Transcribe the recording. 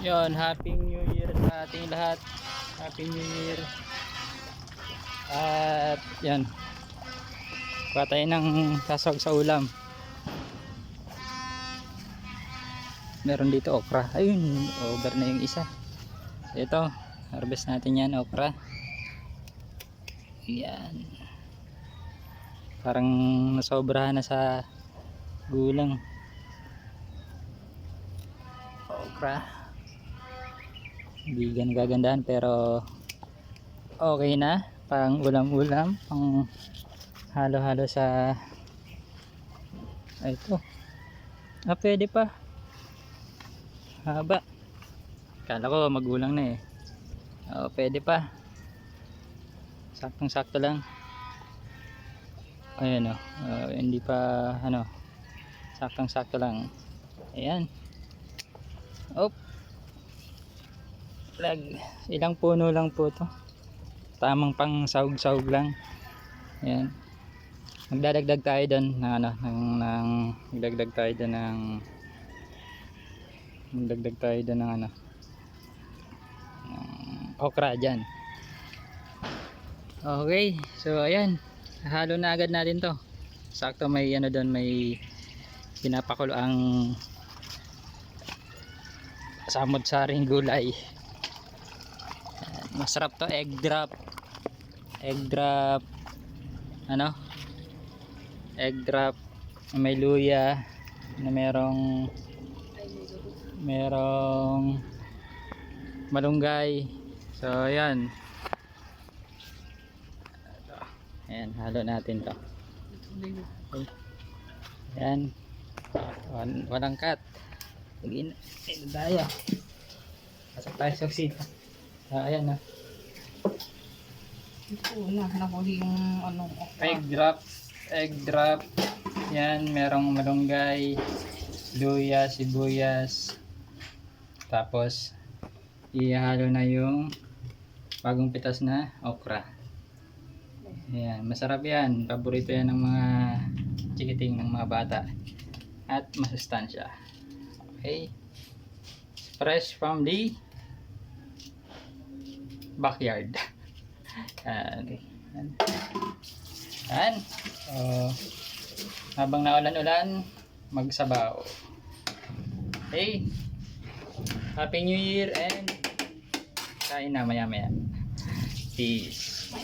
Yon, Happy New Year sa ating lahat. Happy New Year. At yan. Kuha tayo ng sasawag sa ulam. Meron dito okra. Ayun, over na yung isa. Ito, harvest natin yan, okra. Yan. Parang nasobrahan na sa gulang. Okra. Hindi gan gagandahan pero okay na. Pang ulam-ulam, pang halo-halo sa ito. Ah, pwede pa. Haba. Kala ko magulang na eh. Oo, pwede pa. Saktong-sakto lang. Ayan o. Oh. hindi pa ano. Saktong-sakto lang. Ayan. Op. Lag. Ilang puno lang po to. Tamang pang sahog-sahog lang. Ayan. Magdadagdag tayo doon ng ano, ng, ng magdagdag tayo doon ng magdagdag tayo doon ng ano ng okra dyan. Okay, so ayan. Halo na agad natin to. Sakto may ano doon, may pinapakulo ang samod saring gulay. Masarap to egg drop. Egg drop ano? Egg drop may luya na merong merong malunggay. So ayan. Ayan, halo natin to. Ayan. Walang cut. Pagin, daya. Pasok tayo sa sita. Ah, ayan na. Ito na, nahuli yung ano. Egg drop. Egg drop. Yan, merong malunggay, luya, sibuyas. Tapos, ihalo na yung bagong pitas na okra. Ayan, masarap yan. Paborito yan ng mga chikiting ng mga bata. At masustansya. Okay. Fresh from the backyard. Yan. Yan. Yan. So, habang naulan-ulan, magsabaw. Okay. Happy New Year and kain na maya-maya. Peace.